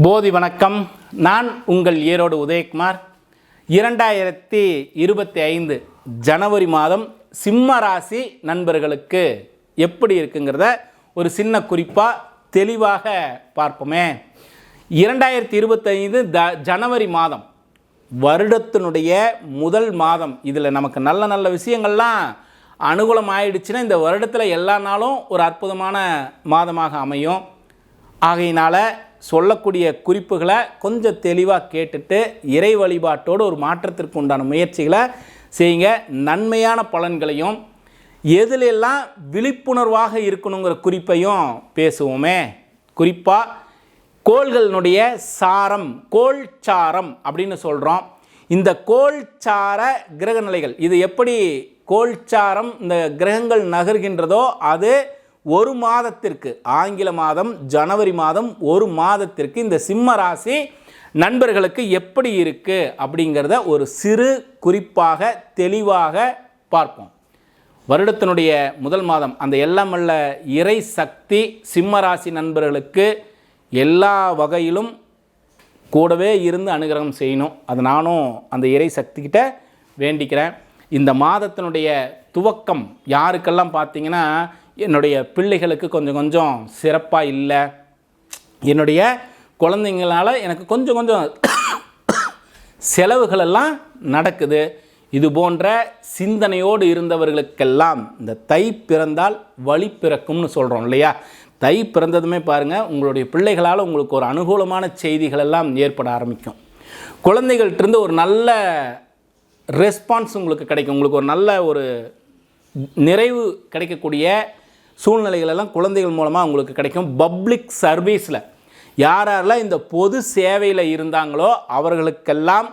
போதி வணக்கம். நான் உங்கள் ஈரோடு உதயகுமார். இரண்டாயிரத்தி இருபத்தி ஐந்து ஜனவரி மாதம் சிம்ம ராசி நண்பர்களுக்கு எப்படி இருக்குங்கிறத ஒரு சின்ன குறிப்பாக தெளிவாக பார்ப்போமே. இரண்டாயிரத்தி இருபத்தைந்து த ஜனவரி மாதம் வருடத்தினுடைய முதல் மாதம். இதில் நமக்கு நல்ல நல்ல விஷயங்கள்லாம் அனுகூலம் ஆயிடுச்சுன்னா இந்த வருடத்தில் எல்லா நாளும் ஒரு அற்புதமான மாதமாக அமையும். ஆகையினால் சொல்லக்கூடிய குறிப்புகளை கொஞ்சம் தெளிவாக கேட்டுட்டு இறை வழிபாட்டோடு ஒரு மாற்றத்திற்கு உண்டான முயற்சிகளை செய்யுங்க. நன்மையான பலன்களையும் எதிலெல்லாம் விழிப்புணர்வாக இருக்கணுங்கிற குறிப்பையும் பேசுவோமே. குறிப்பாக கோள்களினுடைய சாரம் கோள் சாரம் அப்படின்னு சொல்கிறோம் இந்த கோள்சார கிரக நிலைகள் இது எப்படி கோள்சாரம் இந்த கிரகங்கள் நகர்கின்றதோ அது ஒரு மாதத்திற்கு ஆங்கில மாதம் ஜனவரி மாதம் ஒரு மாதத்திற்கு இந்த சிம்ம ராசி நண்பர்களுக்கு எப்படி இருக்கு அப்படிங்கிறத ஒரு சிறு குறிப்பாக தெளிவாக பார்ப்போம். வருடத்தினுடைய முதல் மாதம் அந்த எல்லாமல்ல இறை சக்தி சிம்ம ராசி நண்பர்களுக்கு எல்லா வகையிலும் கூடவே இருந்து அனுகிரகம் செய்யணும். அது நானும் அந்த இறை சக்திக்கிட்ட வேண்டிக்கிறேன். இந்த மாதத்தினுடைய துவக்கம் யாருக்கெல்லாம் பார்த்தீங்கன்னா என்னுடைய பிள்ளைகளுக்கு கொஞ்சம் கொஞ்சம் சிறப்பாக இல்லை. என்னுடைய குழந்தைங்களால எனக்கு கொஞ்சம் கொஞ்சம் செலவுகளெல்லாம் நடக்குது. இது போன்ற சிந்தனையோடு இருந்தவர்களுக்கெல்லாம் இந்த தை பிறந்தால் வழி பிறக்கும்னு சொல்கிறோம் இல்லையா? தை பிறந்ததுமே பாருங்கள் உங்களுடைய பிள்ளைகளால் உங்களுக்கு ஒரு அனுகூலமான செய்திகள் எல்லாம் ஏற்பட ஆரம்பிக்கும். குழந்தைகள்கிட்டருந்து ஒரு நல்ல ரெஸ்பான்ஸ் உங்களுக்கு கிடைக்கும். உங்களுக்கு ஒரு நல்ல ஒரு நிறைவு கிடைக்கக்கூடிய சூழ்நிலைகளெல்லாம் குழந்தைகள் மூலமாக அவங்களுக்கு கிடைக்கும். பப்ளிக் சர்வீஸில் யார் யாரெல்லாம் இந்த பொது சேவையில் இருந்தாங்களோ அவர்களுக்கெல்லாம்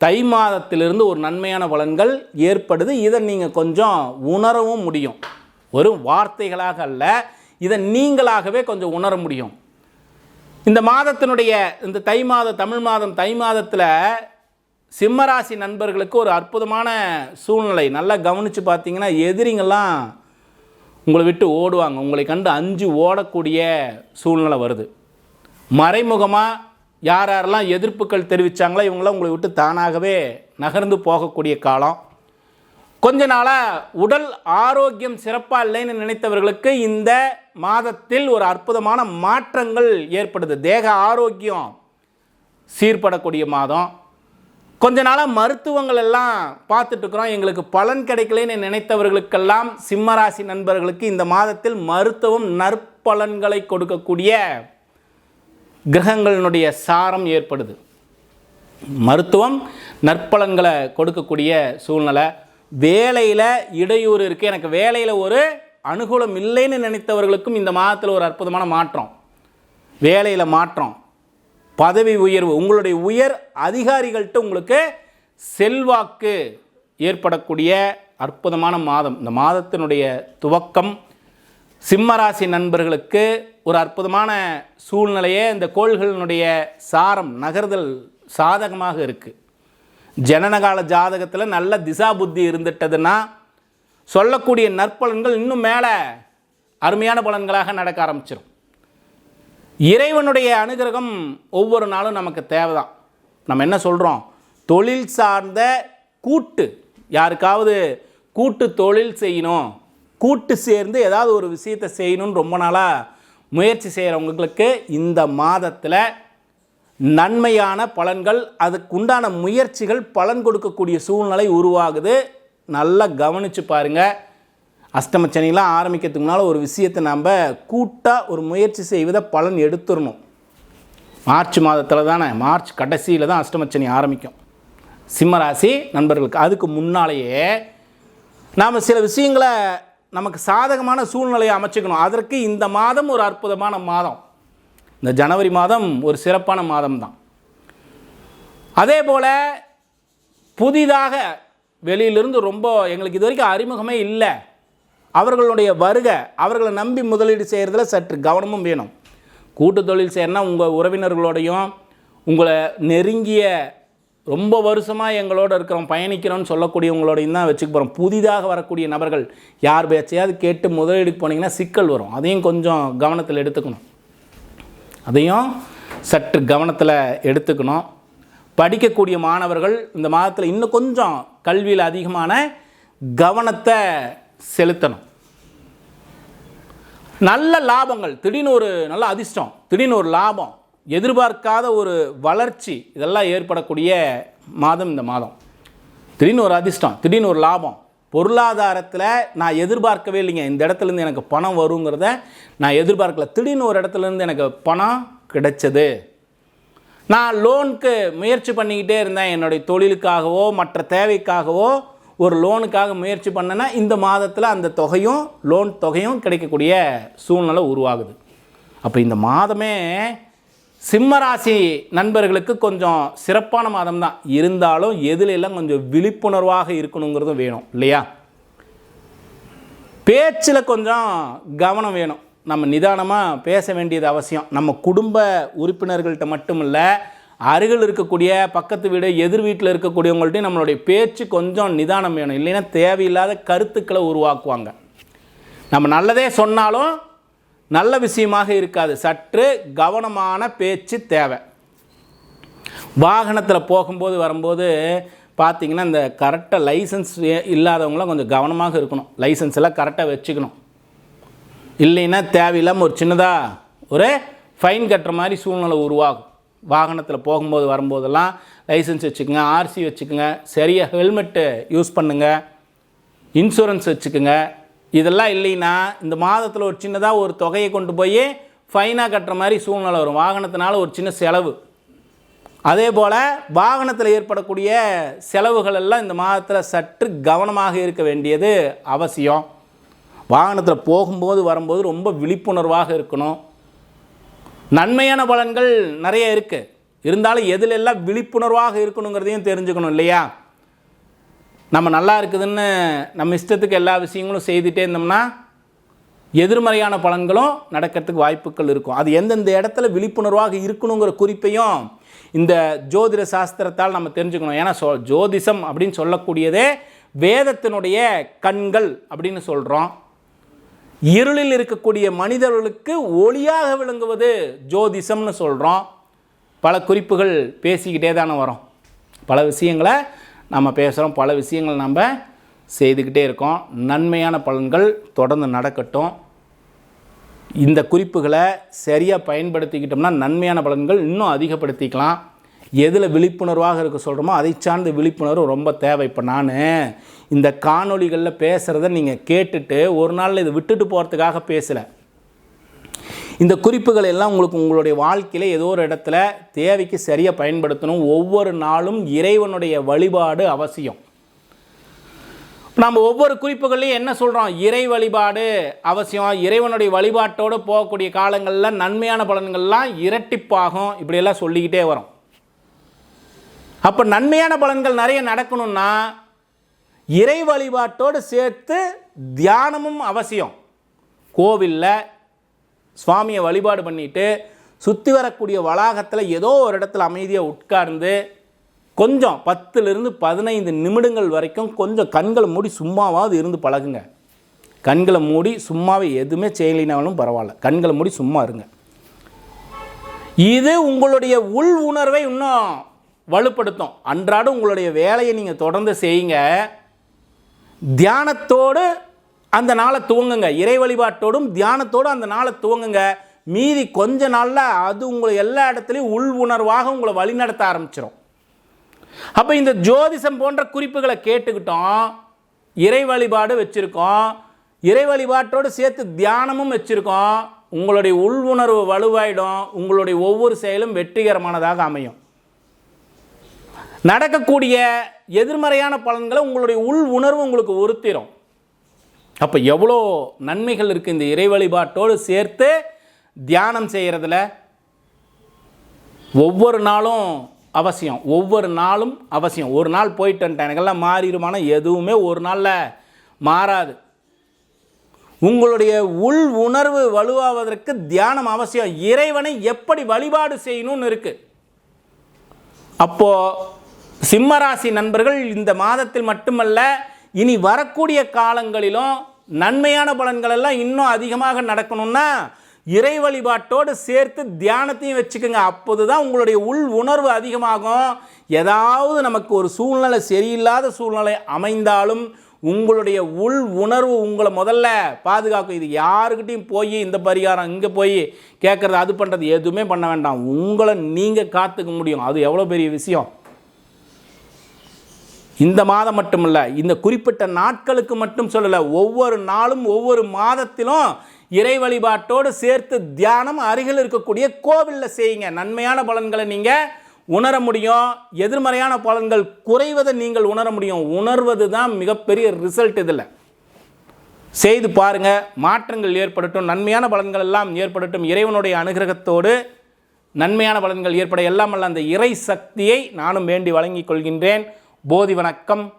தை மாதத்திலிருந்து ஒரு நன்மையான பலன்கள் ஏற்படுது. இதை நீங்கள் கொஞ்சம் உணரவும் முடியும். ஒரு வார்த்தைகளாக அல்ல இதை நீங்களாகவே கொஞ்சம் உணர முடியும். இந்த மாதத்தினுடைய இந்த தை மாத தமிழ் மாதம் தை மாதத்தில் சிம்மராசி நண்பர்களுக்கு ஒரு அற்புதமான சூழ்நிலை. நல்லா கவனித்து பார்த்தீங்கன்னா எதிரிங்கள்லாம் உங்களை விட்டு ஓடுவாங்க. உங்களை கண்டு அஞ்சு ஓடக்கூடிய சூழ்நிலை வருது. மறைமுகமாக யார் யாரெல்லாம் எதிர்ப்புகள் தெரிவித்தாங்களோ இவங்களாம் உங்களை விட்டு தானாகவே நகர்ந்து போகக்கூடிய காலம். கொஞ்ச நாளாக உடல் ஆரோக்கியம் சிறப்பாக இல்லைன்னு நினைத்தவர்களுக்கு இந்த மாதத்தில் ஒரு அற்புதமான மாற்றங்கள் ஏற்படுது. தேக ஆரோக்கியம் சீர்படக்கூடிய மாதம். கொஞ்ச நாளாக மருத்துவங்கள் எல்லாம் பார்த்துட்டு இருக்கிறோம். எங்களுக்கு பலன் கிடைக்கலன்னு நினைத்தவர்களுக்கெல்லாம் சிம்மராசி நண்பர்களுக்கு இந்த மாதத்தில் மருத்துவம் நற்பலன்களை கொடுக்கக்கூடிய கிரகங்களினுடைய சாரம் ஏற்படுது. மருத்துவம் நற்பலன்களை கொடுக்கக்கூடிய சூழ்நிலை. வேலையில் இடையூறு இருக்குது எனக்கு வேலையில் ஒரு அனுகூலம் இல்லைன்னு நினைத்தவர்களுக்கும் இந்த மாதத்தில் ஒரு அற்புதமான மாற்றம். வேலையில் மாற்றம். பதவி உயர்வு உங்களுடைய உயர் அதிகாரிகள்கிட்ட உங்களுக்கு செல்வாக்கு ஏற்படக்கூடிய அற்புதமான மாதம். இந்த மாதத்தினுடைய துவக்கம் சிம்மராசி நண்பர்களுக்கு ஒரு அற்புதமான சூழ்நிலையே இந்த கோள்களினுடைய சாரம் நகர்தல் சாதகமாக இருக்குது ஜனனகால ஜாதகத்தில் நல்ல திசா புத்தி இருந்துட்டதுன்னா சொல்லக்கூடிய நற்பலன்கள் இன்னும் மேலே அருமையான பலன்களாக நடக்க ஆரம்பிச்சிடும் இறைவனுடைய அனுகிரகம் ஒவ்வொரு நாளும் நமக்கு தேவைதான். நம்ம என்ன சொல்கிறோம் தொழில் சார்ந்த கூட்டு. யாருக்காவது கூட்டு தொழில் செய்யணும். கூட்டு சேர்ந்து ஏதாவது ஒரு விஷயத்தை செய்யணும்னு ரொம்ப நாளாக முயற்சி செய்கிறவங்களுக்கு இந்த மாதத்தில் நன்மையான பலன்கள் அதுக்கு உண்டான முயற்சிகள் பலன் கொடுக்கக்கூடிய சூழ்நிலை உருவாகுது. நல்லா கவனித்து பாருங்கள் அஷ்டமச்சனிலாம் ஆரம்பிக்கிறதுக்கு முன்னால் ஒரு விஷயத்தை நம்ம கூட்டாக ஒரு முயற்சி செய்வதை பலன் எடுத்துடணும். மார்ச் மாதத்தில் தானே மார்ச் கடைசியில் தான் அஷ்டமச்சனி ஆரம்பிக்கும். சிம்மராசி நண்பர்களுக்கு அதுக்கு முன்னாலேயே நாம் சில விஷயங்களை நமக்கு சாதகமான சூழ்நிலையை அமைச்சுக்கணும். அதற்கு இந்த மாதம் ஒரு அற்புதமான மாதம். இந்த ஜனவரி மாதம் ஒரு சிறப்பான மாதம் தான். அதே போல் புதிதாக வெளியிலிருந்து ரொம்ப எங்களுக்கு இது வரைக்கும் அறிமுகமே இல்லை. அவர்களுடைய வருகை அவர்களை நம்பி முதலீடு செய்கிறதுல சற்று கவனமும் வேணும். கூட்டு தொழில் செய்யணும்னா உங்கள் உறவினர்களோடையும் உங்களை நெருங்கிய ரொம்ப வருஷமாக எங்களோட இருக்கிறோம் பயணிக்கிறோம்னு சொல்லக்கூடியவங்களோடையும் தான் வச்சுக்க போகிறோம் புதிதாக வரக்கூடிய நபர்கள் யார் பேச்சையாவது கேட்டு முதலீடுக்கு போனீங்கன்னா சிக்கல் வரும். அதையும் கொஞ்சம் கவனத்தில் எடுத்துக்கணும். அதையும் சற்று கவனத்தில் எடுத்துக்கணும். படிக்கக்கூடிய மாணவர்கள் இந்த மாதத்தில் இன்னும் கொஞ்சம் கல்வியில் அதிகமான கவனத்தை செலுத்தணும். நல்ல லாபங்கள் திடீர்னு ஒரு நல்ல அதிர்ஷ்டம் திடீர்னு ஒரு லாபம் எதிர்பார்க்காத ஒரு வளர்ச்சி இதெல்லாம் ஏற்படக்கூடிய மாதம் இந்த மாதம். திடீர்னு ஒரு அதிர்ஷ்டம் திடீர்னு ஒரு லாபம். பொருளாதாரத்தில் நான் எதிர்பார்க்கவே இல்லைங்க. இந்த இடத்துலேருந்து எனக்கு பணம் வருங்கிறத நான் எதிர்பார்க்கல. திடீர்னு ஒரு இடத்துலேருந்து எனக்கு பணம் கிடைச்சது. நான் லோனுக்கு முயற்சி பண்ணிக்கிட்டே இருந்தேன். என்னுடைய தொழிலுக்காகவோ மற்ற தேவைக்காகவோ ஒரு லோனுக்காக முயற்சி பண்ணேன்னா இந்த மாதத்தில் அந்த தொகையும் லோன் தொகையும் கிடைக்கக்கூடிய சூழ்நிலை உருவாகுது. அப்போ இந்த மாதமே சிம்மராசி நண்பர்களுக்கு கொஞ்சம் சிறப்பான மாதம் தான் இருந்தாலும் எதுல எல்லாம் கொஞ்சம் விழிப்புணர்வாக இருக்கணுங்கிறதும் வேணும் இல்லையா? பேச்சில் கொஞ்சம் கவனம் வேணும். நம்ம நிதானமாக பேச வேண்டியது அவசியம். நம்ம குடும்ப உறுப்பினர்கள்ட்ட மட்டும் இல்லை அருகில் இருக்கக்கூடிய பக்கத்து வீடு எதிர் வீட்டில் இருக்கக்கூடியவங்கள்ட்டையும் நம்மளுடைய பேச்சு கொஞ்சம் நிதானம் வேணும். இல்லைன்னா தேவையில்லாத கருத்துக்களை உருவாக்குவாங்க. நம்ம நல்லதே சொன்னாலும் நல்ல விஷயமாக இருக்காது. சற்று கவனமான பேச்சு தேவை. வாகனத்தில் போகும்போது வரும்போது பார்த்திங்கன்னா இந்த கரெக்டாக லைசன்ஸ் இல்லாதவங்களாம் கொஞ்சம் கவனமாக இருக்கணும். லைசன்ஸ் எல்லாம் கரெக்டாக வச்சுக்கணும். இல்லைன்னா தேவையில்லாமல் ஒரு சின்னதாக ஒரு ஃபைன் கட்டுற மாதிரி சூழ்நிலை உருவாகும். வாகனத்தில் போகும்போது வரும்போதெல்லாம் லைசன்ஸ் வச்சுக்கோங்க ஆர்சி வச்சுக்கோங்க சரியாக ஹெல்மெட்டு யூஸ் பண்ணுங்கள் இன்சூரன்ஸ் வச்சுக்கோங்க. இதெல்லாம் இல்லைன்னா இந்த மாதத்தில் ஒரு சின்னதாக ஒரு தொகையை கொண்டு போய் ஃபைனாக கட்டுற மாதிரி சூழ்நிலை வரும். வாகனத்தினால ஒரு சின்ன செலவு. அதே போல் வாகனத்தில் ஏற்படக்கூடிய செலவுகள் எல்லாம் இந்த மாதத்தில் சற்று கவனமாக இருக்க வேண்டியது அவசியம். வாகனத்தில் போகும்போது வரும்போது ரொம்ப விழிப்புணர்வாக இருக்கணும். நன்மையான பலன்கள் நிறைய இருக்குது இருந்தாலும் எதிலெல்லாம் விழிப்புணர்வாக இருக்கணுங்கிறதையும் தெரிஞ்சுக்கணும் இல்லையா? நம்ம நல்லா இருக்குதுன்னு நம்ம இஷ்டத்துக்கு எல்லா விஷயங்களும் செய்துகிட்டே இருந்தோம்னா எதிர்மறையான பலன்களும் நடக்கிறதுக்கு வாய்ப்புகள் இருக்கும். அது எந்தெந்த இடத்துல விழிப்புணர்வாக இருக்கணுங்கிற குறிப்பையும் இந்த ஜோதிட சாஸ்திரத்தால் நம்ம தெரிஞ்சுக்கணும். ஏன்னா சொ ஜோதிஷம் அப்படின்னு சொல்லக்கூடியதே வேதத்தினுடைய கண்கள் அப்படின்னு சொல்கிறோம் இருளில் இருக்கக்கூடிய மனிதர்களுக்கு ஒளியாக விளங்குவது ஜோதிஷம்னு சொல்கிறோம் பல குறிப்புகள் பேசிக்கிட்டே தானே வரோம். பல விஷயங்களை நம்ம பேசுகிறோம் பல விஷயங்கள் நம்ம செய்துக்கிட்டே இருக்கோம். நன்மையான பலன்கள் தொடர்ந்து நடக்கட்டும். இந்த குறிப்புகளை சரியாக பயன்படுத்திக்கிட்டோம்னா நன்மையான பலன்கள் இன்னும் அதிகப்படுத்திக்கலாம். எதில் விழிப்புணர்வாக இருக்க சொல்கிறோமோ அதை சார்ந்த விழிப்புணர்வு ரொம்ப தேவை. இப்போ நான் இந்த காணொளிகளில் பேசுகிறத நீங்கள் கேட்டுட்டு ஒரு நாளில் இதை விட்டுட்டு போகிறதுக்காக பேசலை. இந்த குறிப்புகள் எல்லாம் உங்களுக்கு உங்களுடைய வாழ்க்கையில் ஏதோ ஒரு இடத்துல தேவைக்கு சரியாக பயன்படுத்தணும். ஒவ்வொரு நாளும் இறைவனுடைய வழிபாடு அவசியம். நம்ம ஒவ்வொரு குறிப்புகள்லையும் என்ன சொல்கிறோம் இறை வழிபாடு அவசியம். இறைவனுடைய வழிபாட்டோடு போகக்கூடிய காலங்களில் நன்மையான பலன்கள்லாம் இரட்டிப்பாகும். இப்படியெல்லாம் சொல்லிக்கிட்டே வரோம். அப்போ நன்மையான பலன்கள் நிறைய நடக்கணும்னா இறை வழிபாட்டோடு சேர்த்து தியானமும் அவசியம். கோவிலில் சுவாமியை வழிபாடு பண்ணிட்டு சுற்றி வரக்கூடிய வளாகத்தில் ஏதோ ஒரு இடத்துல அமைதியாக உட்கார்ந்து கொஞ்சம் பத்துலேருந்து பதினைந்து நிமிடங்கள் வரைக்கும் கொஞ்சம் கண்களை மூடி சும்மாவாவது இருந்து பழகுங்க. கண்களை மூடி சும்மாவே எதுவுமே செய்யலைனாலும் பரவாயில்ல. கண்களை மூடி சும்மா இருங்க. இது உங்களுடைய உள் உணர்வை இன்னும் வலுப்படுத்தும். அன்றாடம் உங்களுடைய வேலையை நீங்கள் தொடர்ந்து செய்யுங்க. தியானத்தோடு அந்த நாளை துவங்குங்க. இறை வழிபாட்டோடும் தியானத்தோடும் அந்த நாளை துவங்குங்க. மீதி கொஞ்ச நாளில் அது உங்களை எல்லா இடத்துலையும் உள் உணர்வாக உங்களை வழிநடத்த ஆரம்பிச்சிடும் அப்போ இந்த ஜோதிஷம் போன்ற குறிப்புகளை கேட்டுக்கிட்டோம். இறை வழிபாடு வச்சுருக்கோம். இறை வழிபாட்டோடு சேர்த்து தியானமும் வச்சுருக்கோம். உங்களுடைய உள் உணர்வு வலுவாயிடும். உங்களுடைய ஒவ்வொரு செயலும் வெற்றிகரமானதாக அமையும். நடக்கக்கூடிய எதிர்மறையான பலன்களை உங்களுடைய உள் உணர்வு உங்களுக்கு உறுத்திடும் அப்போ எவ்வளோ நன்மைகள் இருக்குது இந்த இறை வழிபாட்டோடு சேர்த்து தியானம் செய்கிறதுல ஒவ்வொரு நாளும் அவசியம் ஒவ்வொரு நாளும் அவசியம். ஒரு நாள் போயிட்டு வந்துட்டேன் எனக்கெல்லாம் மாறிடுமானா எதுவுமே ஒரு நாளில் மாறாது. உங்களுடைய உள் உணர்வு வலுவாவதற்கு தியானம் அவசியம். இறைவனை எப்படி வழிபாடு செய்யணும்னு இருக்குது அப்போது சிம்மராசி நண்பர்கள் இந்த மாதத்தில் மட்டுமல்ல இனி வரக்கூடிய காலங்களிலும் நன்மையான பலன்கள் எல்லாம் இன்னும் அதிகமாக நடக்கணும்னா இறை வழிபாட்டோடு சேர்த்து தியானத்தையும் வச்சுக்கோங்க. அப்போது தான் உங்களுடைய உள் உணர்வு அதிகமாகும். ஏதாவது நமக்கு ஒரு சூழ்நிலை சரியில்லாத சூழ்நிலை அமைந்தாலும் உங்களுடைய உள் உணர்வு உங்களை முதல்ல பாதுகாக்கும். இது யாருக்கிட்டையும் போய் இந்த பரிகாரம் இங்கே போய் கேட்குறது அது பண்ணுறது எதுவுமே பண்ண வேண்டாம். உங்களை நீங்கள் காத்துக்க முடியும். அது எவ்வளோ பெரிய விஷயம்? இந்த மாதம் மட்டுமல்ல இந்த குறிப்பிட்ட நாட்களுக்கு மட்டும் சொல்லலை ஒவ்வொரு நாளும் ஒவ்வொரு மாதத்திலும் இறை வழிபாட்டோடு சேர்த்து தியானம் அருகில் இருக்கக்கூடிய கோவிலில் செய்யுங்க. நன்மையான பலன்களை நீங்கள் உணர முடியும். எதிர்மறையான பலன்கள் குறைவதை நீங்கள் உணர முடியும். உணர்வது தான் மிகப்பெரிய ரிசல்ட் இதில். செய்து பாருங்க. மாற்றங்கள் ஏற்படட்டும். நன்மையான பலன்கள் எல்லாம் ஏற்படட்டும். இறைவனுடைய அனுகிரகத்தோடு நன்மையான பலன்கள் ஏற்பட எல்லாம் அல்ல அந்த இறை சக்தியை நானும் வேண்டி வழங்கிக் கொள்கின்றேன். போதி வணக்கம்.